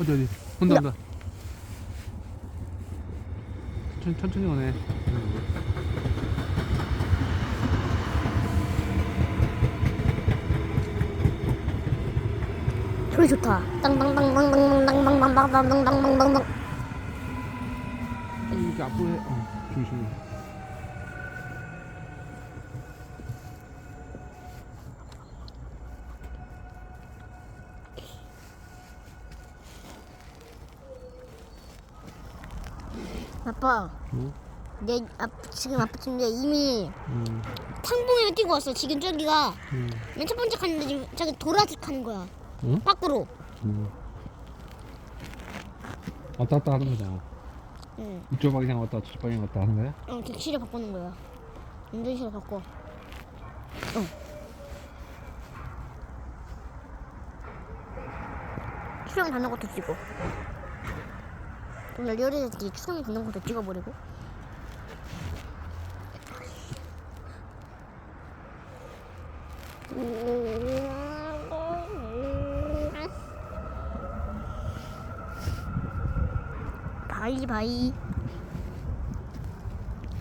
어디 어디 온다 온다 천, 천천히 오네 소리 좋다. 땅땅땅땅땅땅땅땅땅땅땅땅땅땅땅. 이게 앞으로 해 어, 조심해 아빠, 응? 내 아, 지금 아빠 내 이미 음, 탕봉이를 뛰고 왔어. 지금 저기가 음, 맨첫 번째 칸인데 지금 저기 도라직 하는 거야. 응? 밖으로. 음. 왔다 갔다 하는 거잖아 응. 이쪽 방향 왔다 저쪽 방향 왔다 하는 거야? 어, 객실을 바꾸는 거야. 운전실을 바꿔. 어. 추령 닫는 것도 찍 원래 요리에서 추상이 붙는 것도 찍어버리고. 바이바이.